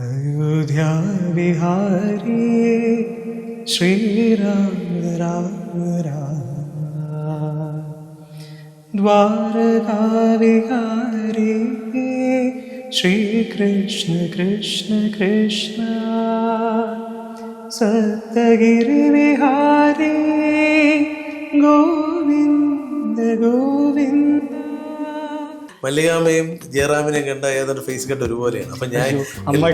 अयोध्या विहारी श्रीराम राम राम द्वारका विहारी श्रीकृष्ण कृष्ण कृष्ण। सप्तगिरिविहारी गोविन्द गोविन्द മല്ലികാമ്മയും ജയറാമിനെയും കണ്ട ഏതൊരു face cut ഒരുപോലെയാണ്. അപ്പൊ ഞാൻ അമ്മ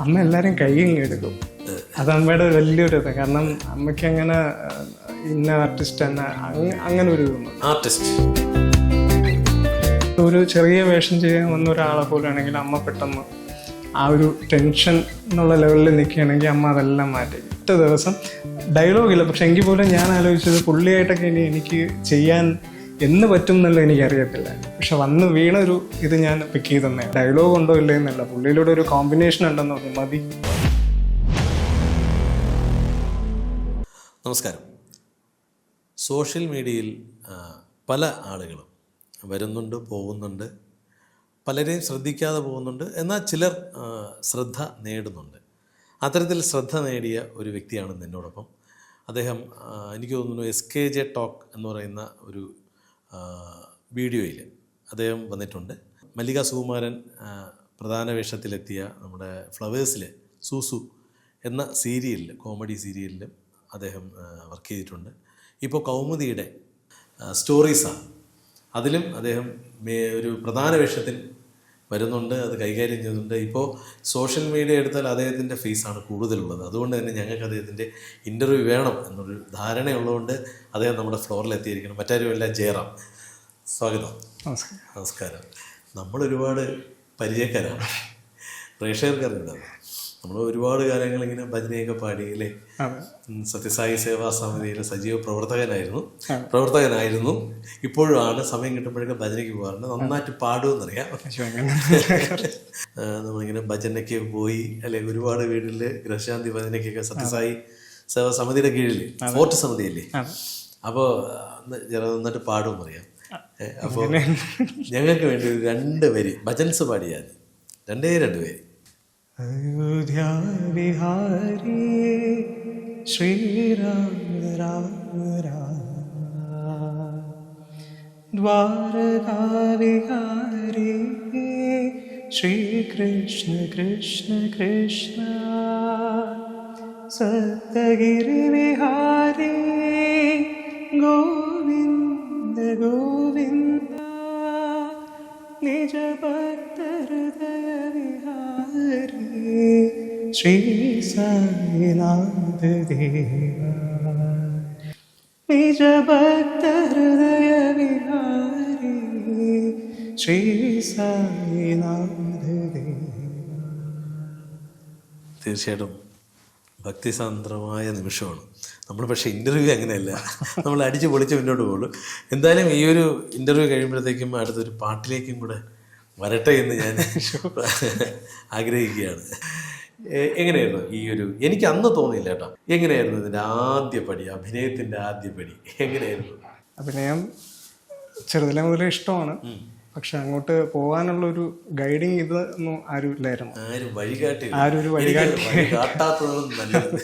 അമ്മ എല്ലാരും കൈയും എടുക്കും. അത് അമ്മയുടെ വലിയൊരു ഇത്. കാരണം അമ്മയ്ക്ക് അങ്ങനെ ഇന്ന ആർട്ടിസ്റ്റ് എന്ന അങ്ങ- അങ്ങനെ ഒരു ആർട്ടിസ്റ്റ് ഒരു ചെറിയ വേഷം ചെയ്യാൻ വന്ന ഒരാളെ പോലെയാണെങ്കിൽ അമ്മ പെട്ടെന്ന് ആ ഒരു ടെൻഷൻ എന്നുള്ള ലെവലിൽ നിൽക്കുകയാണെങ്കിൽ അമ്മ അതെല്ലാം മാറ്റി. ഒറ്റ ദിവസം ഡയലോഗില്ല പക്ഷെ എങ്കിൽ പോലും ഞാൻ ആലോചിച്ചത് പുള്ളിയായിട്ടൊക്കെ ഇനി എനിക്ക് ചെയ്യാൻ എന്ന് പറ്റും എന്നുള്ളത് എനിക്കറിയത്തില്ല. പക്ഷെ വന്ന് വീണ ഒരു ഇത് ഞാൻ പിക്ക് ചെയ്തെന്നേ ഡയലോഗ് ഉണ്ടോ ഇല്ലേ എന്നല്ല. പുള്ളിയിലൂടെ ഒരു കോമ്പിനേഷൻ ഉണ്ടെന്ന് തോന്നി മതി. നമസ്കാരം. സോഷ്യൽ മീഡിയയിൽ പല ആളുകളും വരുന്നുണ്ട് പോകുന്നുണ്ട്. പലരെയും ശ്രദ്ധിക്കാതെ പോകുന്നുണ്ട്. എന്നാൽ ചിലർ ശ്രദ്ധ നേടുന്നുണ്ട്. അത്തരത്തിൽ ശ്രദ്ധ നേടിയ ഒരു വ്യക്തിയാണ് എന്നോടൊപ്പം അദ്ദേഹം എനിക്ക് തോന്നുന്നു എസ് കെ ജെ ടോക്ക് എന്ന് പറയുന്ന ഒരു വീഡിയോയിൽ അദ്ദേഹം വന്നിട്ടുണ്ട്. മല്ലിക സുകുമാരൻ പ്രധാന വേഷത്തിലെത്തിയ നമ്മുടെ ഫ്ലവേഴ്സിലെ സൂസു എന്ന സീരിയലിൽ കോമഡി സീരിയലിലും അദ്ദേഹം വർക്ക് ചെയ്തിട്ടുണ്ട്. ഇപ്പോൾ കൗമുദിയുടെ സ്റ്റോറീസാണ്. അതിലും അദ്ദേഹം ഒരു പ്രധാന വേഷത്തിൽ വരുന്നുണ്ട് അത് കൈകാര്യം ചെയ്യുന്നുണ്ട്. ഇപ്പോൾ സോഷ്യൽ മീഡിയ എടുത്താൽ അദ്ദേഹത്തിന്റെ ഫീസാണ് കൂടുതലുള്ളത്. അതുകൊണ്ട് തന്നെ ഞങ്ങൾക്ക് അദ്ദേഹത്തിന്റെ ഇന്റർവ്യൂ വേണം എന്നൊരു ധാരണയുള്ളതുകൊണ്ട് അദ്ദേഹം നമ്മുടെ ഫ്ലോറിൽ എത്തിയിരിക്കണം. എല്ലാം ജയറാം. സ്വാഗതം. നമസ്കാരം. നമസ്കാരം. നമ്മൾ ഒരുപാട് പരിചയക്കാരാണ്. പ്രേക്ഷകർക്ക് അറിയുന്നത് നമ്മൾ ഒരുപാട് കാലങ്ങൾ ഇങ്ങനെ ഭജനയൊക്കെ പാടി അല്ലേ? സത്യസായി സേവാ സമിതിയിലെ സജീവ പ്രവർത്തകനായിരുന്നു. പ്രവർത്തകനായിരുന്നു. ഇപ്പോഴും ആണ് സമയം കിട്ടുമ്പോഴൊക്കെ ഭജനയ്ക്ക് പോകാറുണ്ട്. നന്നായിട്ട് പാടുമെന്നറിയാം. നമ്മളിങ്ങനെ ഭജനയ്ക്ക് പോയി അല്ലെ ഒരുപാട് വീട്ടിൽ ഗ്രഹശാന്തി ഭജനയ്ക്കൊക്കെ സത്യസായി സേവാ സമിതിയുടെ കീഴിൽ ഫോർട്ട് സമിതിയല്ലേ? അപ്പോൾ നന്നായിട്ട് പാടും അറിയാം അപ്പോൾ ഞങ്ങൾക്ക് വേണ്ടി രണ്ട് വരി ഭജൻസ് പാടിയാൽ. രണ്ടേ രണ്ട് പേര് अयोध्या विहारी श्रीराम राम राम द्वारका विहारी श्रीकृष्ण कृष्ण कृष्ण। सप्तगिरिविहारी गोविन्द गोविन्द। निज हृदय ശ്രീ സായിനാഥ ദേവ ശ്രീ തീർച്ചയായിട്ടും ഭക്തിസാന്ദ്രമായ നിമിഷമാണ്. നമ്മൾ പക്ഷേ ഇന്റർവ്യൂ അങ്ങനെയല്ല. നമ്മൾ അടിച്ച് പൊളിച്ച് മുന്നോട്ട് പോകുള്ളൂ എന്തായാലും ഈ ഒരു ഇന്റർവ്യൂ കഴിയുമ്പോഴത്തേക്കും അടുത്തൊരു പാട്ടിലേക്കും കൂടെ വരട്ടെ എന്ന് ഞാൻ ആഗ്രഹിക്കുകയാണ്. എങ്ങനെയായിരുന്നു ഈ ഒരു എനിക്ക് അന്ന് തോന്നിയില്ല കേട്ടോ. എങ്ങനെയായിരുന്നു ഇതിന്റെ ആദ്യ പടി അഭിനയത്തിന്റെ ആദ്യ പടി? എങ്ങനെയായിരുന്നു? അഭിനയം ചെറുതിലെ മുതലേ ഇഷ്ടമാണ്. പക്ഷെ അങ്ങോട്ട് പോകാനുള്ള ഒരു ഗൈഡിങ് ഇത് ഒന്നും ആരും ഇല്ലായിരുന്നു. ആരും വഴികാട്ടി ആരും ഒരു എനിക്ക് വഴി കാട്ടാത്തതാണ് നല്ലത്.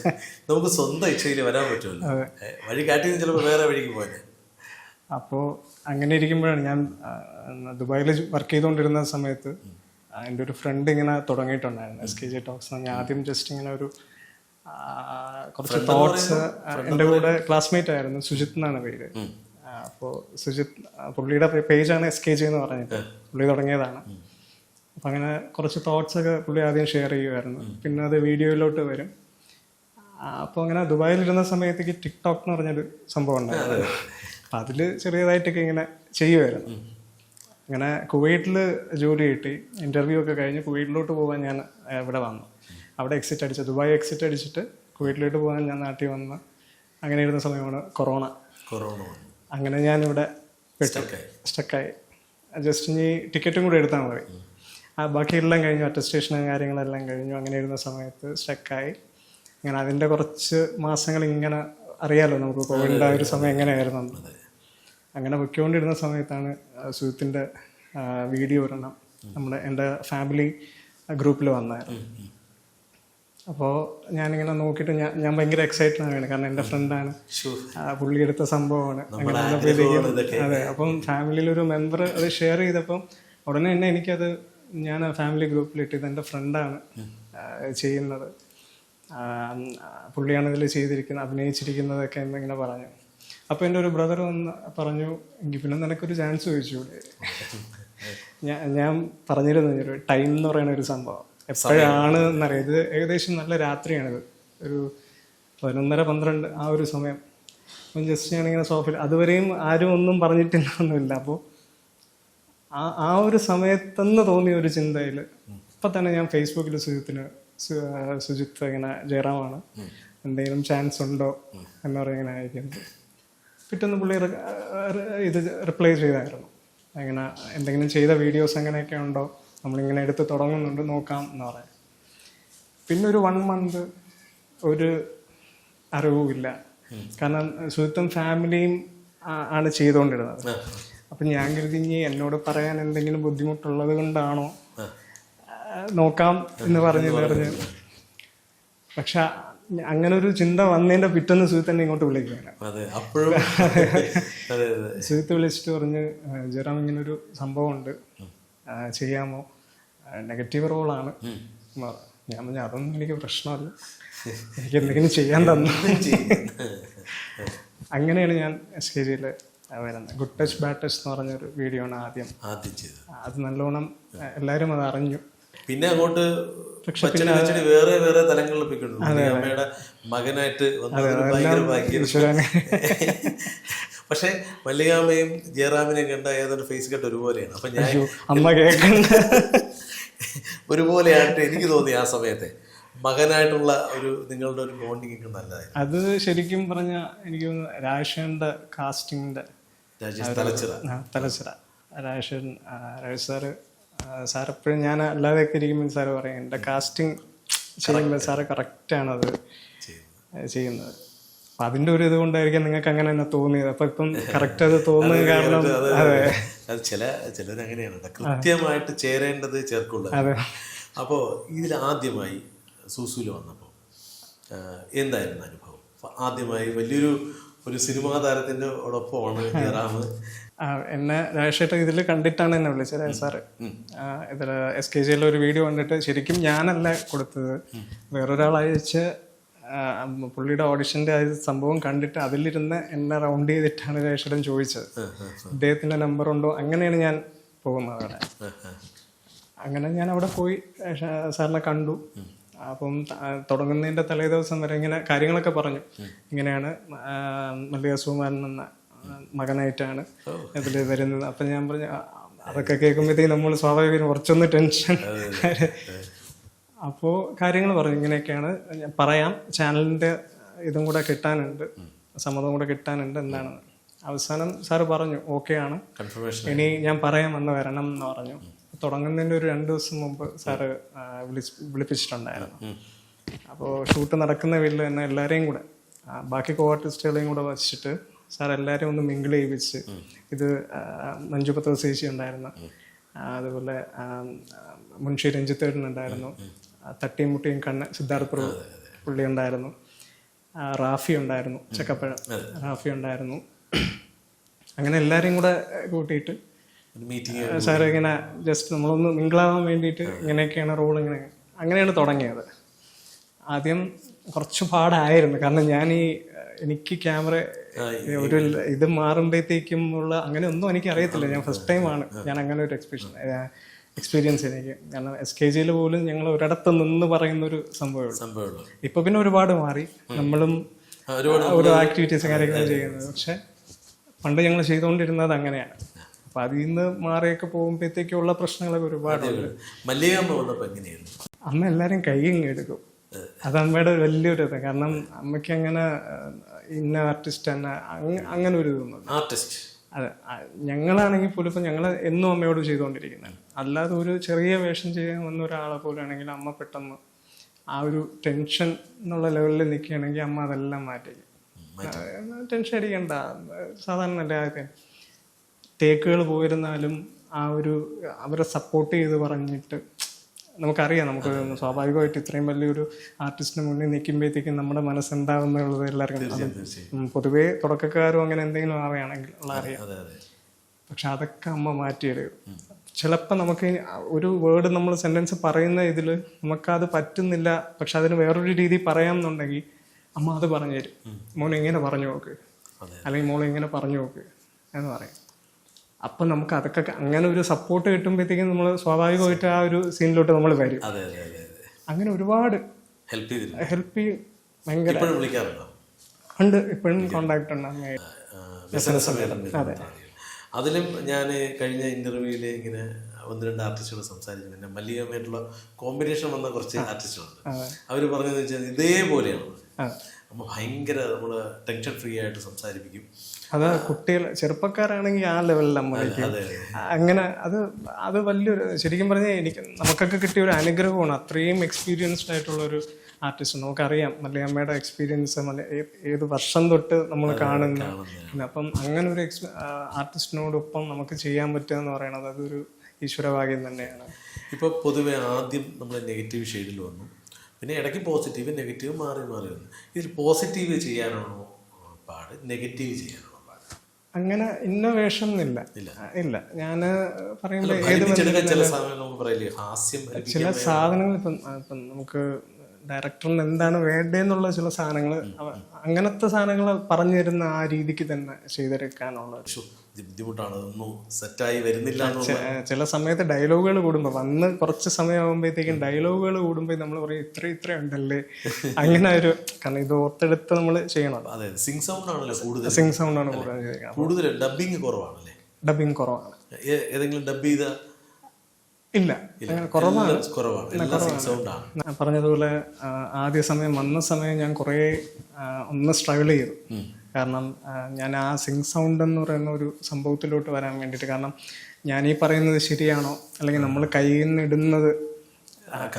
നമുക്ക് സ്വന്തം ഇച്ഛയിൽ വരാൻ പറ്റുമല്ലോ. വഴി കാട്ടിയത് ചിലപ്പോൾ വേറെ വഴിക്ക് പോകാൻ. അപ്പോൾ അങ്ങനെ ഇരിക്കുമ്പോഴാണ് ഞാൻ ദുബായിൽ വർക്ക് ചെയ്തുകൊണ്ടിരുന്ന സമയത്ത് എന്റെ ഒരു ഫ്രണ്ട് ഇങ്ങനെ തുടങ്ങിയിട്ടുണ്ടായിരുന്നു എസ് കെ ജെ ടോക്സ് ഞാൻ ആദ്യം ജസ്റ്റ് ഇങ്ങനെ ഒരു കുറച്ച് തോട്ട്സ് എന്റെ കൂടെ ക്ലാസ്മേറ്റ് ആയിരുന്നു സുജിത് എന്നാണ് പേര്. അപ്പോൾ സുജിത് പുള്ളിയുടെ പേജാണ് എസ് കെ ജെ എന്ന് പറഞ്ഞിട്ട് പുള്ളി തുടങ്ങിയതാണ്. അപ്പം അങ്ങനെ കുറച്ച് തോട്ട്സ് ഒക്കെ പുള്ളി ആദ്യം ഷെയർ ചെയ്യുമായിരുന്നു പിന്നെ അത് വീഡിയോയിലോട്ട് വരും. അപ്പോൾ അങ്ങനെ ദുബായിലിരുന്ന സമയത്തേക്ക് ടിക്ടോക്ക് എന്ന് പറഞ്ഞൊരു സംഭവം ഉണ്ടായിരുന്നു. അപ്പം അതിൽ ചെറിയതായിട്ടൊക്കെ ഇങ്ങനെ ചെയ്യുമായിരുന്നു അങ്ങനെ കുവൈറ്റിൽ ജോലി കിട്ടി. ഇന്റർവ്യൂ ഒക്കെ കഴിഞ്ഞ് കുവൈറ്റിലോട്ട് പോകാൻ ഞാൻ ഇവിടെ വന്നു. അവിടെ എക്സിറ്റ് അടിച്ചു ദുബായ് എക്സിറ്റ് അടിച്ചിട്ട് കുവൈറ്റിലോട്ട് പോകാൻ ഞാൻ നാട്ടിൽ വന്ന അങ്ങനെ ഇരുന്ന സമയമാണ് കൊറോണ. കൊറോണ അങ്ങനെ ഞാനിവിടെ സ്റ്റക്കായി. ജസ്റ്റ് ഇനി ടിക്കറ്റും കൂടെ എടുത്താൽ മതി. ആ ബാക്കിയെല്ലാം കഴിഞ്ഞു അറ്റസ്റ്റേഷനും കാര്യങ്ങളെല്ലാം കഴിഞ്ഞു അങ്ങനെ ഇരുന്ന സമയത്ത് സ്റ്റക്കായി അങ്ങനെ അതിന്റെ കുറച്ച് മാസങ്ങൾ ഇങ്ങനെ അറിയാലോ നമുക്ക് കോവിഡിന്റെ ആ ഒരു സമയം എങ്ങനെയായിരുന്നു. അങ്ങനെ പൊയ്ക്കൊണ്ടിരുന്ന സമയത്താണ് സുഹൃത്തിന്റെ വീഡിയോ ഒരെണ്ണം നമ്മുടെ എന്റെ ഫാമിലി ഗ്രൂപ്പിൽ വന്നായിരുന്നു അപ്പോൾ ഞാനിങ്ങനെ നോക്കിയിട്ട് ഞാൻ ഞാൻ ഭയങ്കര എക്സൈറ്റഡ് ആണ് കാരണം എന്റെ ഫ്രണ്ടാണ് പുള്ളി എടുത്ത സംഭവമാണ്. അങ്ങനെ വന്നപ്പോഴത്തേക്കും അതെ അപ്പം ഫാമിലിയിൽ ഒരു മെമ്പർ അത് ഷെയർ ചെയ്തപ്പം ഉടനെ തന്നെ എനിക്കത് ഞാൻ ഫാമിലി ഗ്രൂപ്പിലിട്ട് ഇത് എന്റെ ഫ്രണ്ടാണ് ചെയ്യുന്നത്. പുള്ളിയാണ് ഇതിൽ ചെയ്തിരിക്കുന്നത് അഭിനയിച്ചിരിക്കുന്നതൊക്കെ എന്നിങ്ങനെ പറഞ്ഞു. അപ്പോൾ എന്റെ ഒരു ബ്രദർ വന്ന് പറഞ്ഞു എങ്കിൽ പിന്നെ നിനക്കൊരു ചാൻസ് ചോദിച്ചു ഞാൻ ഞാൻ പറഞ്ഞിരുന്നു ഒരു ടൈം എന്ന് പറയുന്ന ഒരു സംഭവം. എപ്പോഴാണ് എന്നറിയാം. ഇത് ഏകദേശം നല്ല രാത്രിയാണിത്. ഒരു പതിനൊന്നര പന്ത്രണ്ട് ആ ഒരു സമയം. അപ്പം ജസ്റ്റ് ഞാനിങ്ങനെ സോഫയിൽ അതുവരെയും ആരും ഒന്നും പറഞ്ഞിട്ടില്ല ഒന്നുമില്ല അപ്പോൾ ആ ആ ഒരു സമയത്തെന്ന് തോന്നിയ ഒരു ചിന്തയിൽ ഇപ്പം തന്നെ ഞാൻ ഫേസ്ബുക്കിൽ സുജിത്തിന് സുജിത്ത് ഇങ്ങനെ ജയറാമാണ്. എന്തെങ്കിലും ചാൻസ് ഉണ്ടോ എന്ന് അയക്കുന്നത് പിറ്റേന്ന് പുള്ളി ഇത് റിപ്ലൈ ചെയ്തായിരുന്നു. അങ്ങനെ എന്തെങ്കിലും ചെയ്ത വീഡിയോസ് അങ്ങനെയൊക്കെ ഉണ്ടോ? നമ്മളിങ്ങനെ എടുത്ത് തുടങ്ങുന്നുണ്ട് നോക്കാം എന്ന് പറയാം. പിന്നെ ഒരു വൺ മന്ത് ഒരു അറിവുമില്ല. കാരണം സുഹൃത്തും ഫാമിലിയും ആണ് ചെയ്തുകൊണ്ടിരുന്നത്. അപ്പം ഞാൻ കരുതി ഇനി എന്നോട് പറയാൻ എന്തെങ്കിലും ബുദ്ധിമുട്ടുള്ളത് കൊണ്ടാണോ? നോക്കാം എന്ന് പറഞ്ഞു. പറഞ്ഞ്. പക്ഷെ അങ്ങനെ ഒരു ചിന്ത വന്നതിന്റെ പിറ്റേന്ന് സുഹൃത്ത് എന്നെ ഇങ്ങോട്ട് വിളിക്കുകയാണ് അതെ സുഹൃത്ത് വിളിച്ചിട്ട് പറഞ്ഞ് "ആ, ജയറാം ഇങ്ങനെ ഒരു സംഭവം ഉണ്ട് ചെയ്യാമോ? നെഗറ്റീവ് റോളാണ്. ഞാൻ പറഞ്ഞു അതൊന്നും എനിക്ക് പ്രശ്നമല്ല. എനിക്ക് എന്തെങ്കിലും ചെയ്യാൻ തന്നു. അങ്ങനെയാണ് ഞാൻ എസ് കെ ജിയിൽ വരുന്നത്. ഗുഡ് ടച്ച് ബാഡ് ടച്ച് എന്ന് പറഞ്ഞൊരു വീഡിയോ ആണ് ആദ്യം അത് നല്ലോണം എല്ലാവരും അത് അറിഞ്ഞു. പിന്നെ അങ്ങോട്ട് പച്ചടി വേറെ വേറെ തലങ്ങളിൽ അമ്മയുടെ മകനായിട്ട് ഭയങ്കര ഭാഗ്യം. പക്ഷെ മല്ലികാമ്മയും ജയറാമിനെയും കണ്ട ഏതാണ്ട് ഫേസ് കട്ട് ഒരുപോലെയാണ്. അപ്പൊ ഞാൻ അമ്മ കേൾക്കണ്ട ഒരുപോലെയായിട്ട് എനിക്ക് തോന്നി ആ സമയത്തെ. മകനായിട്ടുള്ള ഒരു നിങ്ങളുടെ ഒരു ബോണ്ടിങ് ഒക്കെ നല്ലതായിരുന്നു. അത് ശരിക്കും പറഞ്ഞ എനിക്ക് രാജേഷന്റെ കാസ്റ്റിംഗിന്റെ തലച്ചിറ. തലച്ചിറ. രാജേഷൻ രാജേഷ് സാറ് സാർ എപ്പോഴും ഞാൻ അല്ലാതെയൊക്കെ ഇരിക്കുമ്പോൾ സാറ് പറയും എന്റെ കാസ്റ്റിംഗ് ചെയ്യുമ്പോൾ സാറ് കറക്റ്റാണ് അത് ചെയ്യുന്നത്. അപ്പം അതിന്റെ ഒരു ഇത് കൊണ്ടായിരിക്കും നിങ്ങൾക്ക് അങ്ങനെ തന്നെ തോന്നിയത്. അപ്പം ഇപ്പം കറക്റ്റ് അത് തോന്നുന്നത് കാരണം അതെ അത് ചില ചിലരങ്ങനെയാണ്. കൃത്യമായിട്ട് ചേരേണ്ടത് ചേർക്കുള്ള. അതെ. അപ്പോൾ ഇതിൽ ആദ്യമായി സൂസൂൽ വന്നപ്പോൾ എന്തായിരുന്നു അനുഭവം? ആദ്യമായി വലിയൊരു ഒരു സിനിമാ താരത്തിന്റെ ഒടൊപ്പമാണ് ജയറാം. എന്നെ രാജേഷേട്ടൻ ഇതിൽ കണ്ടിട്ടാണ് എന്നെ വിളിച്ചത് സാറ്. ഇതിൽ എസ് കെ ജിയിലെ ഒരു വീഡിയോ കണ്ടിട്ട് ശരിക്കും ഞാനല്ല കൊടുത്തത്. വേറൊരാൾ അയച്ച് പുള്ളിയുടെ ഓഡിഷന്റെ ആ സംഭവം കണ്ടിട്ട് അതിലിരുന്ന് എന്നെ റൗണ്ട് ചെയ്തിട്ടാണ് രാജേഷേട്ടൻ ചോദിച്ചത്. ഇദ്ദേഹത്തിന്റെ നമ്പർ ഉണ്ടോ? അങ്ങനെയാണ് ഞാൻ പോകുന്നത് അവിടെ. അങ്ങനെ ഞാൻ അവിടെ പോയി സാറിനെ കണ്ടു. അപ്പം തുടങ്ങുന്നതിന്റെ തലേ ദിവസം വരെ ഇങ്ങനെ കാര്യങ്ങളൊക്കെ പറഞ്ഞു. ഇങ്ങനെയാണ് മല്ലിക സുകുമാരൻ എന്ന മകനായിട്ടാണ് ഇതിൽ വരുന്നത്. അപ്പം ഞാൻ പറഞ്ഞു അതൊക്കെ കേൾക്കുമ്പോഴത്തേക്ക് നമ്മൾ സ്വാഭാവികം കുറച്ചൊന്ന് ടെൻഷൻ. അപ്പോൾ കാര്യങ്ങൾ പറഞ്ഞു ഇങ്ങനെയൊക്കെയാണ്. ഞാൻ പറയാം ചാനലിന്റെ ഇതും കൂടെ കിട്ടാനുണ്ട് സമ്മതം കൂടെ കിട്ടാനുണ്ട് എന്താണ് അവസാനം സാറ് പറഞ്ഞു ഓക്കെ ആണ് ഇനി ഞാൻ പറയാം വന്ന് വരണം എന്ന് പറഞ്ഞു. തുടങ്ങുന്നതിന്റെ ഒരു രണ്ട് ദിവസം മുമ്പ് സാറ് വിളിച്ച് വിളിപ്പിച്ചിട്ടുണ്ടായിരുന്നു. അപ്പോൾ ഷൂട്ട് നടക്കുന്ന വീട്ടിൽ തന്നെ എല്ലാവരെയും കൂടെ ബാക്കി കോ ആർട്ടിസ്റ്റുകളെയും കൂടെ വച്ചിട്ട് സാർ എല്ലാവരും ഒന്ന് മിങ്കിൾ ചെയ്യിപ്പിച്ച് ഇത് മഞ്ജു മഞ്ജുപത്ര ചേച്ചി ഉണ്ടായിരുന്നു അതുപോലെ മുൻഷി രഞ്ജിത്തേട്ടൻ ഉണ്ടായിരുന്നു ആ, തട്ടിയും മുട്ടിയും കണ്ണ് സിദ്ധാർത്ഥ പ്രഭു പുള്ളി ഉണ്ടായിരുന്നു റാഫി ഉണ്ടായിരുന്നു ചക്കപ്പഴം റാഫി ഉണ്ടായിരുന്നു. അങ്ങനെ എല്ലാവരെയും കൂടെ കൂട്ടിയിട്ട് സാർ ഇങ്ങനെ ജസ്റ്റ് നമ്മളൊന്ന് മിങ്കിളാവാൻ വേണ്ടിയിട്ട് ഇങ്ങനെയൊക്കെയാണ് റോൾ ഇങ്ങനെ അങ്ങനെയാണ് തുടങ്ങിയത്. ആദ്യം കുറച്ച് പാടായിരുന്നു. കാരണം ഞാൻ ഈ എനിക്ക് ക്യാമറ ഒരു ഇത് മാറുമ്പോഴത്തേക്കും ഉള്ള അങ്ങനെ ഒന്നും എനിക്ക് അറിയത്തില്ല ഞാൻ ഫസ്റ്റ് ടൈമാണ് ഞാൻ അങ്ങനെ ഒരു എക്സ്പീഷൻ എക്സ്പീരിയൻസ് എനിക്ക്. കാരണം എസ് കെ ജിയിൽ പോലും ഞങ്ങൾ ഒരിടത്ത് നിന്ന് പറയുന്ന ഒരു സംഭവമുള്ളൂ ഇപ്പൊ പിന്നെ ഒരുപാട് മാറി. നമ്മളും ഓരോ ആക്ടിവിറ്റീസും കാര്യങ്ങളും ചെയ്യുന്നത്. പക്ഷെ പണ്ട് ഞങ്ങൾ ചെയ്തുകൊണ്ടിരുന്നത് അങ്ങനെയാണ്. അപ്പൊ അതിൽ നിന്ന് മാറിയൊക്കെ പോകുമ്പോഴത്തേക്കുള്ള പ്രശ്നങ്ങളൊക്കെ ഒരുപാടുണ്ട്. എങ്ങനെയായിരുന്നു? അമ്മ എല്ലാരും കൈയും എടുക്കും. അത് അമ്മയുടെ വലിയൊരു ഇത്. കാരണം അമ്മയ്ക്ക് അങ്ങനെ ഇന്ന ആർട്ടിസ്റ്റ് തന്നെ അങ്ങനെ ഒരു ഇതൊന്നും ആർട്ടിസ്റ്റ്. അതെ ഞങ്ങളാണെങ്കിൽ പോലും ഇപ്പം ഞങ്ങൾ എന്നും അമ്മയോട് ചെയ്തുകൊണ്ടിരിക്കുന്നത്. അല്ലാതെ ഒരു ചെറിയ വേഷം ചെയ്യാൻ വന്ന ഒരാളെ പോലെയാണെങ്കിൽ അമ്മ പെട്ടെന്ന് ആ ഒരു ടെൻഷൻ എന്നുള്ള ലെവലിൽ നിൽക്കുകയാണെങ്കിൽ അമ്മ അതെല്ലാം മാറ്റി. ടെൻഷൻ അടിക്കണ്ട. സാധാരണ ആദ്യം ടേക്കുകൾ പോയിരുന്നാലും ആ ഒരു അവരെ സപ്പോർട്ട് ചെയ്ത് പറഞ്ഞിട്ട് നമുക്കറിയാം നമുക്ക് സ്വാഭാവികമായിട്ട് ഇത്രയും വലിയൊരു ആർട്ടിസ്റ്റിന് മുന്നിൽ നിൽക്കുമ്പോഴത്തേക്കും നമ്മുടെ മനസ്സ് എന്താവുന്നുള്ളത് എല്ലാവർക്കും പൊതുവേ തുടക്കക്കാരും അങ്ങനെ എന്തെങ്കിലും ആവുകയാണെങ്കിൽ ഉള്ള അറിയാം. പക്ഷെ അതൊക്കെ അമ്മ മാറ്റിയെടുക്കും ചിലപ്പോൾ നമുക്ക് ഒരു വേർഡ് നമ്മൾ സെന്റൻസ് പറയുന്ന ഇതിൽ നമുക്കത് പറ്റുന്നില്ല പക്ഷെ അതിന് വേറൊരു രീതി പറയാമെന്നുണ്ടെങ്കിൽ അമ്മ അത് പറഞ്ഞു തരും. മോൻ എങ്ങനെ പറഞ്ഞു നോക്ക്. അല്ലെങ്കിൽ മോൾ ഇങ്ങനെ പറഞ്ഞു നോക്ക് എന്ന് പറയും. അപ്പം നമുക്ക് അതൊക്കെ അങ്ങനെ ഒരു സപ്പോർട്ട് കിട്ടുമ്പോഴത്തേക്കും നമ്മൾ സ്വാഭാവികമായിട്ട് ആ ഒരു സീനിലോട്ട് നമ്മൾ വരും. അങ്ങനെ ഒരുപാട് ഹെൽപ്പ് ഹെൽപ്പ് ഭയങ്കര ഉണ്ട്. ഇപ്പോഴും കോണ്ടാക്ട് ഉണ്ട്. ബിസിനസ് അതിലും ഞാൻ കഴിഞ്ഞ ഇന്റർവ്യൂവിൽ ഇങ്ങനെ ഒന്ന് രണ്ട് ആർട്ടിസ്റ്റുകൾ സംസാരിച്ചു. പിന്നെ മല്ലികമായിട്ടുള്ള കോമ്പിനേഷൻ വന്ന കുറച്ച് ആർട്ടിസ്റ്റുകളുണ്ട് അവർ പറഞ്ഞതെന്ന് വെച്ചാൽ ഇതേപോലെയാണ്. അതെ. അപ്പൊ ഭയങ്കര നമ്മൾ ടെൻഷൻ ഫ്രീ ആയിട്ട് സംസാരിപ്പിക്കും. അത് കുട്ടികൾ ചെറുപ്പക്കാരാണെങ്കിൽ ആ ലെവലിൽ അമ്മയ്ക്ക് അതെ അങ്ങനെ അത് അത് വലിയൊരു ശരിക്കും പറഞ്ഞാൽ എനിക്ക് നമുക്കൊക്കെ കിട്ടിയ ഒരു അനുഗ്രഹമാണ്. അത്രയും എക്സ്പീരിയൻസ്ഡ് ആയിട്ടുള്ള ഒരു ആർട്ടിസ്റ്റ് നമുക്കറിയാം മലയാമ്മയുടെ എക്സ്പീരിയൻസ് മല ഏത് വർഷം തൊട്ട് നമ്മൾ കാണുന്ന. അപ്പം അങ്ങനെ ഒരു എക്സ് ആർട്ടിസ്റ്റിനോടൊപ്പം നമുക്ക് ചെയ്യാൻ പറ്റുക എന്ന് പറയുന്നത് അതൊരു ഈശ്വരഭാഗ്യം തന്നെയാണ്. ഇപ്പോൾ പൊതുവെ ആദ്യം നമ്മൾ നെഗറ്റീവ് ഷെയ്ഡിൽ വന്നു. പിന്നെ ഇടയ്ക്ക് പോസിറ്റീവ് നെഗറ്റീവ് മാറി മാറി വന്നു. ഇതിൽ പോസിറ്റീവ് ചെയ്യാനാണോ പാട് നെഗറ്റീവ് ചെയ്യാനാണോ അങ്ങനെ ഇന്നോവേഷൻ ഇല്ല. ഇല്ല. ഞാൻ പറയുമ്പോൾ ചില സാധനങ്ങൾ ഇപ്പം ഇപ്പം നമുക്ക് ഡയറക്ടറിന് എന്താണ് വേണ്ടതെന്നുള്ള ചില സാധനങ്ങൾ അങ്ങനത്തെ സാധനങ്ങൾ പറഞ്ഞു തരുന്ന ആ രീതിക്ക് തന്നെ ചെയ്തെടുക്കാനുള്ള ബുദ്ധിമുട്ടാണ്. സെറ്റായി വരുന്നില്ല ചില സമയത്ത് ഡയലോഗുകൾ കൂടുമ്പോൾ വന്ന് കുറച്ച് സമയമാകുമ്പോഴത്തേക്കും ഡയലോഗുകൾ കൂടുമ്പോൾ നമ്മൾ പറയും ഇത്ര ഇത്ര ഉണ്ടല്ലേ? അങ്ങനെ ഒരു കാരണം ഇത് ഓർത്തെടുത്ത് നമ്മൾ ചെയ്യണം അതെ സിംഗ് സൗണ്ട് ആണല്ലോ കൂടുതൽ സിംഗ് സൗണ്ട് ആണ് കൂടുതൽ ഡബ്ബിംഗ് ഡബിങ് കുറവാണല്ലേ? ഡബിങ് കുറവാണ്. ഏതെങ്കിലും ഡബ് ചെയ്ത ഇല്ല. കുറവാണ്. കുറവാണ്. പറഞ്ഞതുപോലെ ആദ്യ സമയം വന്ന സമയം ഞാൻ കുറേ ഒന്ന് സ്ട്രഗിൾ ചെയ്തു. കാരണം ഞാൻ ആ സിങ് സൗണ്ട് എന്ന് പറയുന്ന ഒരു സംഭവത്തിലോട്ട് വരാൻ വേണ്ടിയിട്ട്. കാരണം ഞാൻ ഈ പറയുന്നത് ശരിയാണോ? അല്ലെങ്കിൽ നമ്മൾ കയ്യിൽ നിന്ന് ഇടുന്നത്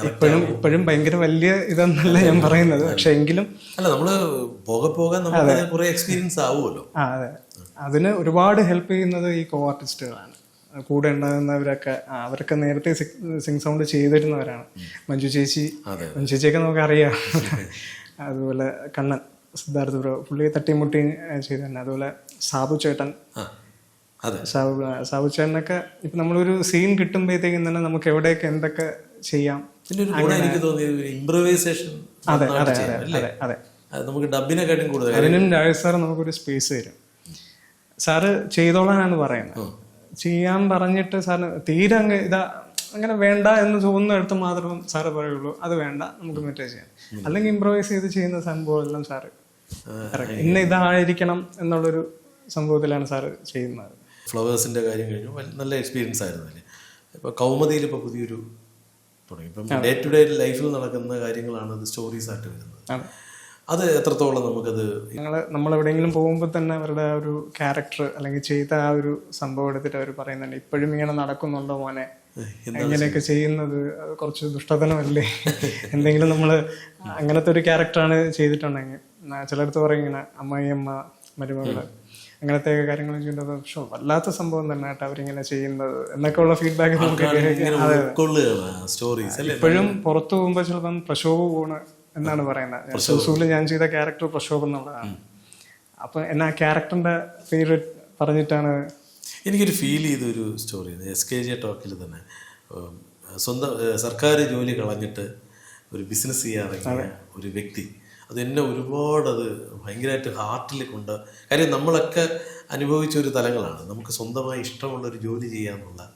ഇപ്പോഴും ഇപ്പോഴും ഭയങ്കര വലിയ ഇതെന്നല്ല ഞാൻ പറയുന്നത്. പക്ഷെ എങ്കിലും അല്ല നമ്മൾ പോകെ പോകാൻ എക്സ്പീരിയൻസ് ആവുമല്ലോ. അതെ. അതിന് ഒരുപാട് ഹെൽപ്പ് ചെയ്യുന്നത് ഈ കോ ആർട്ടിസ്റ്റുകളാണ് കൂടെ ഉണ്ടാകുന്നവരൊക്കെ അവരൊക്കെ നേരത്തെ സിംഗ് സൗണ്ട് ചെയ്തിരുന്നവരാണ്. മഞ്ജു ചേച്ചി. മഞ്ജു ചേച്ചിയൊക്കെ നമുക്കറിയാം. അതുപോലെ കണ്ണൻ സിദ്ധാർത്ഥ ബ്രോ പുള്ളി തട്ടിമുട്ടി ചെയ്തു തന്നെ. അതുപോലെ സാബു ചേട്ടൻ. സാബു സാബു ചേട്ടനൊക്കെ ഇപ്പം നമ്മളൊരു സീൻ കിട്ടുമ്പോഴത്തേക്കും തന്നെ നമുക്ക് എവിടെയൊക്കെ എന്തൊക്കെ ചെയ്യാം. എനിക്ക് തോന്നിയത് ഒരു ഇംപ്രവൈസേഷൻ അതെ അതെ അതെ അതെ നമുക്ക് ഡബിനെക്കാട്ടും കൂടുതൽ അതിനും സാർ നമുക്കൊരു സ്പേസ് തരും. സാറ് ചെയ്തോളാനാണ് പറയുന്നത്. ചെയ്യാൻ പറഞ്ഞിട്ട് സാറിന് തീരെ അങ്ങ് ഇതാ അങ്ങനെ വേണ്ട എന്ന് തോന്നുന്നിടത്ത് മാത്രം സാറ് പറയുള്ളൂ. അത് വേണ്ട നമുക്ക് മറ്റേ ചെയ്യാം. അല്ലെങ്കിൽ ഇംപ്രവൈസ് ചെയ്ത് ചെയ്യുന്ന സംഭവം എല്ലാം സാറ്. ഇന്ന് ഇതായിരിക്കണം എന്നുള്ളൊരു സംഭവത്തിലാണ് സാറ് ചെയ്യുന്നത്. ഫ്ലവേഴ്സിന്റെ കാര്യം കഴിഞ്ഞു. നല്ല എക്സ്പീരിയൻസ് ആയിരുന്നു അല്ലേ ഇപ്പൊ കൗമുദിയിൽ ഇപ്പൊ പുതിയൊരു തുടങ്ങി. ഇപ്പം ഡേ ടു ഡേ ലൈഫിൽ നടക്കുന്ന കാര്യങ്ങളാണ് അത് സ്റ്റോറീസ് ആയിട്ട് വരുന്നത്. അതെ എത്രത്തോളം നമുക്കത് ഞങ്ങൾ നമ്മൾ എവിടെയെങ്കിലും പോകുമ്പോൾ തന്നെ അവരുടെ ആ ഒരു ക്യാരക്ടർ അല്ലെങ്കിൽ ചെയ്ത ആ ഒരു സംഭവം എടുത്തിട്ട് അവർ പറയുന്നുണ്ട്. ഇപ്പോഴും ഇങ്ങനെ നടക്കുന്നുണ്ടോ മോനെ? ഇങ്ങനെയൊക്കെ ചെയ്യുന്നത്? കുറച്ച് ദുഷ്ടതനമല്ലേ? എന്തെങ്കിലും നമ്മൾ അങ്ങനത്തെ ഒരു ക്യാരക്ടറാണ് ചെയ്തിട്ടുണ്ടെങ്കിൽ. ചിലടത്ത് പറയും ഇങ്ങനെ അമ്മായിയമ്മ മരുമകൾ അങ്ങനത്തെ കാര്യങ്ങൾ ചെയ്യുന്നത് പക്ഷെ വല്ലാത്ത സംഭവം തന്നെ കേട്ടോ അവരിങ്ങനെ ചെയ്യുന്നത്. എന്നൊക്കെ ഉള്ള ഫീഡ്ബാക്ക് നമുക്ക് ഇപ്പോഴും പുറത്തു പോകുമ്പോൾ ചിലപ്പം പ്രക്ഷോഭ പോണ് എന്നാണ് പറയുന്നത്. ഞാൻ ചെയ്ത ക്യാരക്ടർ പ്രക്ഷോഭം എന്നുള്ളതാണ്. അപ്പൊ എന്നാ ക്യാരക്ടറിന്റെ പേര് പറഞ്ഞിട്ടാണ് എനിക്കൊരു ഫീൽ ചെയ്ത ഒരു സ്റ്റോറി എസ് കെ ജെ ടോക്കിൽ തന്നെ. സ്വന്തം സർക്കാർ ജോലി കളഞ്ഞിട്ട് ഒരു ബിസിനസ് ചെയ്യാറിങ്ങിയ ഒരു വ്യക്തി. അത് എന്നെ ഒരുപാട് അത് ഭയങ്കരമായിട്ട് ഹാർട്ടിൽ കൊണ്ട് കാര്യം നമ്മളൊക്കെ അനുഭവിച്ച ഒരു തലങ്ങളാണ്. നമുക്ക് സ്വന്തമായി ഇഷ്ടമുള്ള ഒരു ജോലി ചെയ്യാന്നുള്ള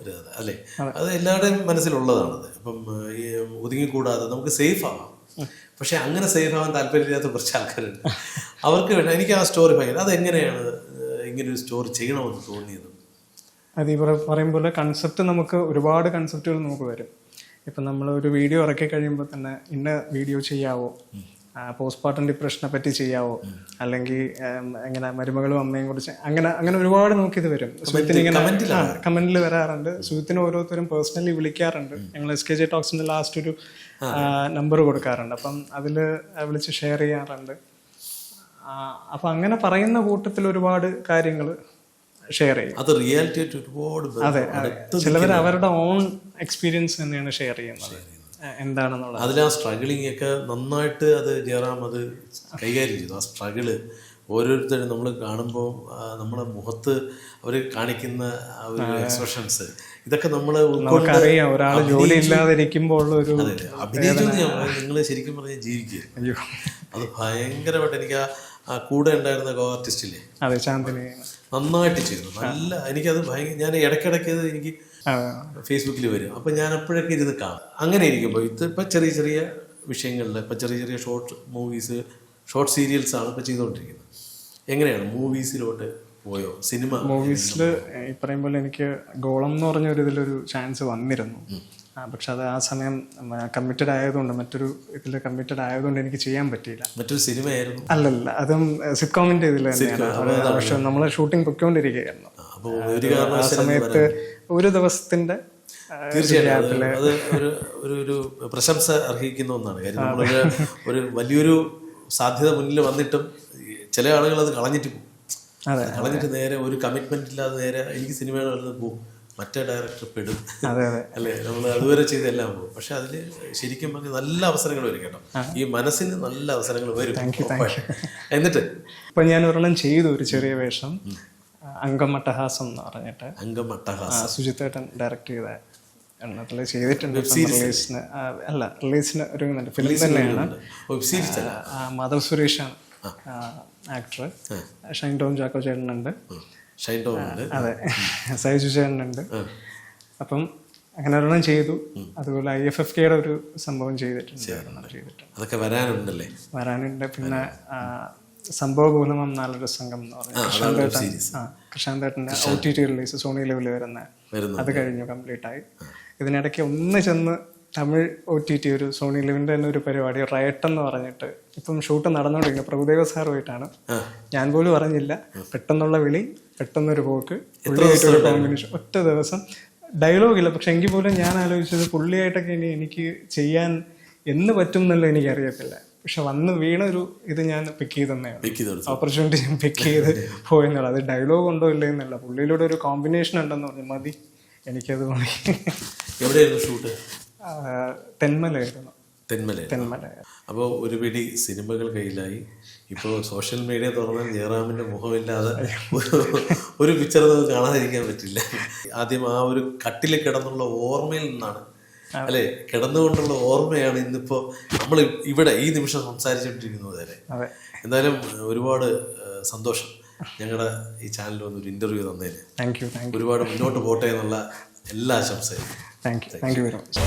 ഒരു അല്ലേ? അത്. എല്ലാവരുടെയും മനസ്സിലുള്ളതാണത്. അപ്പം ഈ ഒതുങ്ങിക്കൂടാതെ നമുക്ക് സേഫ് ആവാം. പക്ഷെ അങ്ങനെ സേഫ് ആവാൻ താല്പര്യമില്ലാത്ത കുറച്ച് ആൾക്കാരുണ്ട്. അവർക്ക് വേണ്ട എനിക്ക് ആ സ്റ്റോറി ഭയങ്കര അതെങ്ങനെയാണ് ഇങ്ങനെ ഒരു സ്റ്റോറി ചെയ്യണമെന്ന് തോന്നിയത്? അത് ഇവർ പറ- പറയും പോലെ കൺസെപ്റ്റ് നമുക്ക് ഒരുപാട് കൺസെപ്റ്റുകൾ നമുക്ക് വരും. ഇപ്പം നമ്മൾ ഒരു വീഡിയോ ഇറക്കി കഴിയുമ്പോൾ തന്നെ ഇന്ന വീഡിയോ ചെയ്യാവോ? പോസ്റ്റ്മോർട്ടം ഡിപ്രഷനെ പറ്റി ചെയ്യാവോ? അല്ലെങ്കിൽ എങ്ങനെ മരുമകളും അമ്മയും കുറിച്ച് അങ്ങനെ അങ്ങനെ ഒരുപാട് നമുക്കിത് വരും. സുഹൃത്തിന് ഇങ്ങനെ കമന്റിൽ വരാറുണ്ട്. സുഹൃത്തിന് ഓരോരുത്തരും പേഴ്സണലി വിളിക്കാറുണ്ട്. ഞങ്ങൾ എസ് കെ ജെ ടോക്സിന്റെ ലാസ്റ്റ് ഒരു നമ്പർ കൊടുക്കാറുണ്ട്. അപ്പം അതിൽ വിളിച്ച് ഷെയർ ചെയ്യാറുണ്ട്. അപ്പം അങ്ങനെ പറയുന്ന കൂട്ടത്തിൽ ഒരുപാട് കാര്യങ്ങൾ ഷെയർ ചെയ്യും. അത് റിയാലിറ്റി ഒരുപാട് അതെ ചിലവർ അവരുടെ ഓൺ എക്സ്പീരിയൻസ് തന്നെയാണ് ഷെയർ ചെയ്യുന്നത്. എന്താണെന്നുള്ളത്? അതിൽ ആ സ്ട്രഗിളിംഗ് ഒക്കെ നന്നായിട്ട് അത് ജയറാം അത് കൈകാര്യം ചെയ്തു. ആ സ്ട്രഗിൾ ഓരോരുത്തരും നമ്മൾ കാണുമ്പോൾ നമ്മുടെ മുഖത്ത് അവർ കാണിക്കുന്ന ആ ഒരു എക്സ്പ്രഷൻസ് ഇതൊക്കെ നമ്മൾ നമുക്കറിയാം ഒരാൾ ജോലി ഇല്ലാതിരിക്കുമ്പോൾ ഉള്ള ഒരു അഭിനയിച്ചു നിങ്ങൾ ശരിക്കും പറഞ്ഞാൽ ജീവിക്കുക അത് ഭയങ്കരമായിട്ട് എനിക്ക് ആ കൂടെ ഉണ്ടായിരുന്ന ഗോ ആർട്ടിസ്റ്റില്ലേ നന്നായിട്ട് ചെയ്തു. നല്ല എനിക്കത് ഭയങ്കര ഞാൻ ഇടയ്ക്കിടയ്ക്ക് എനിക്ക് ഫേസ്ബുക്കിൽ വരും. അപ്പം ഞാൻ അപ്പോഴൊക്കെ ഇരുന്ന് കാണും. അങ്ങനെ ഇരിക്കുമ്പോൾ ഇത് ഇപ്പം ചെറിയ ചെറിയ വിഷയങ്ങളിൽ ഇപ്പം ചെറിയ ചെറിയ ഷോർട്ട് മൂവീസ് ഷോർട്ട് സീരിയൽസാണ് ഇപ്പം ചെയ്തുകൊണ്ടിരിക്കുന്നത്. എങ്ങനെയാണ് മൂവീസിലോട്ട് പോയോ? സിനിമ മൂവീസിൽ ഈ പറയും പോലെ എനിക്ക് ഗോളം എന്ന് പറഞ്ഞ ഒരു ഇതിലൊരു ചാൻസ് വന്നിരുന്നു. പക്ഷെ അത് ആ സമയം കമ്മിറ്റഡ് ആയതുകൊണ്ട് മറ്റൊരു ഇതിൽ കമ്മിറ്റഡ് ആയതുകൊണ്ട് എനിക്ക് ചെയ്യാൻ പറ്റിയില്ല. മറ്റൊരു സിനിമയായിരുന്നു അല്ലല്ല അതും സിറ്റ്കോമിന്റെ ഇതിൽ തന്നെയാണ്. പക്ഷെ നമ്മൾ ഷൂട്ടിംഗ് പൊയ്ക്കൊണ്ടിരിക്കുകയായിരുന്നു. അപ്പോൾ ആ സമയത്ത് ഒരു ദിവസത്തിന്റെ തീർച്ചയായിട്ടും. അത് ഒരു ഒരു ഒരു പ്രശംസ അർഹിക്കുന്ന ഒന്നാണ്. കാര്യം നമ്മളൊരു ഒരു വലിയൊരു സാധ്യത മുന്നിൽ വന്നിട്ടും ചില ആളുകൾ അത് കളഞ്ഞിട്ട് പോകും. കളഞ്ഞിട്ട് നേരെ ഒരു കമ്മിറ്റ്മെന്റ് ഇല്ലാതെ നേരെ എനിക്ക് സിനിമയുടെ വരുന്നത് പോകും. മറ്റേ ഡയറക്ടർ പെടും. അല്ലേ? നമ്മൾ അതുവരെ ചെയ്തെല്ലാം പോകും. പക്ഷെ അതിൽ ശരിക്കും പറഞ്ഞാൽ നല്ല അവസരങ്ങൾ വരും കേട്ടോ. ഈ മനസ്സിന് നല്ല അവസരങ്ങൾ വരും. എന്നിട്ട് ഇപ്പൊ ഞാൻ ഒരെണ്ണം ചെയ്തു ഒരു ചെറിയ വേഷം. ആ, അങ്കമട്ടഹാസം എന്ന് പറഞ്ഞിട്ട് അംഗമട്ടഹാസം. സുജിത്തേട്ടൻ ഡയറക്റ്റ് ചെയ്ത എണ്ണത്തിൽ ചെയ്തിട്ടുണ്ട് റിലീസിന്. അല്ല റിലീസിന് ഒരുങ്ങുന്നുണ്ട്. ഫിലിം തന്നെയാണ്. വെബ് സീരീസ് മാധവ് സുരേഷാണ് ആക്ടർ ഷൈൻ ടോം ചാക്കോ ചേട്ടനുണ്ട്. ഷൈൻ ടോം അതെ. സൈജു ചേട്ടനുണ്ട്. അപ്പം അങ്ങനെ ഒരെണ്ണം ചെയ്തു. അതുപോലെ ഐ എഫ് എഫ് കെയുടെ ഒരു സംഭവം ചെയ്തിട്ടുണ്ട്. ചെയ്തിട്ടുണ്ട്. അതൊക്കെ വരാനുണ്ടല്ലേ? വരാനുണ്ട്. പിന്നെ ആ, നാലര സംഘം എന്ന് പറഞ്ഞാൽ കൃഷാന്തേട്ടന്റെ O T T release Sony ലെവലിൽ വരുന്ന. അത് കഴിഞ്ഞു കംപ്ലീറ്റ് ആയി. ഇതിനിടയ്ക്ക് ഒന്ന് ചെന്ന് തമിഴ് ഒ ടി ടി ഒരു സോണി ലിവിന്റെ തന്നെ ഒരു പരിപാടി റയട്ട് എന്ന് പറഞ്ഞിട്ട്. ഇപ്പം ഷൂട്ട് നടന്നുകൊണ്ടിരിക്കുന്നത് പ്രഭുദേവ സാറുമായിട്ടാണ് ഞാൻ പോലും അറിഞ്ഞില്ല. പെട്ടെന്നുള്ള വിളി പെട്ടെന്നൊരു പോക്ക് പുള്ളിയായിട്ടൊരു കോമ്പിനേഷൻ ഒറ്റ ദിവസം. ഡയലോഗ് ഇല്ല. പക്ഷെ എങ്കിൽ പോലും ഞാൻ ആലോചിച്ചത് പുള്ളിയായിട്ടൊക്കെ ഇനി എനിക്ക് ചെയ്യാൻ എന്ന് പറ്റും എന്നുള്ള എനിക്ക് അറിയത്തില്ല പക്ഷെ വന്ന് വീണൊരു ഇത് ഞാൻ പിക്ക് ചെയ്തെന്നേ പിക്ക് ചെയ്ത് തന്നെയാണ് ഓപ്പർച്യൂണിറ്റി ഞാൻ പിക്ക് ചെയ്ത് പോയെന്നുള്ളത് അത് ഡയലോഗ് ഉണ്ടോ ഇല്ലേ എന്നല്ല. പുള്ളിയിലൂടെ ഒരു കോമ്പിനേഷൻ ഉണ്ടെന്ന് പറഞ്ഞു. മതി. എനിക്കത് മതി. എവിടെയായിരുന്നു ഷൂട്ട് തെന്മലയായിരുന്നു. തെന്മല തെന്മല അപ്പോൾ ഒരു പിടി സിനിമകൾ കയ്യിലായി. ഇപ്പോൾ സോഷ്യൽ മീഡിയ തുറന്നാൽ ജയറാമിന്റെ മുഖമില്ലാതെ ഒരു ഒരു പിക്ചർ നമുക്ക് കാണാതിരിക്കാൻ പറ്റില്ല. ആദ്യം ആ ഒരു കട്ടിൽ കിടന്നുള്ള ഓർമ്മയിൽ നിന്നാണ് അല്ലെ? കിടന്നുകൊണ്ടുള്ള ഓർമ്മയാണ് ഇന്നിപ്പോ നമ്മൾ ഇവിടെ ഈ നിമിഷം സംസാരിച്ചുകൊണ്ടിരിക്കുന്നത് വരെ. എന്തായാലും ഒരുപാട് സന്തോഷം ഞങ്ങളുടെ ഈ ചാനലിൽ വന്ന് ഒരു ഇന്റർവ്യൂ തന്നതിന്. ഒരുപാട് മുന്നോട്ട് പോട്ടെ എന്നുള്ള എല്ലാ ആശംസയും thank you thank you very much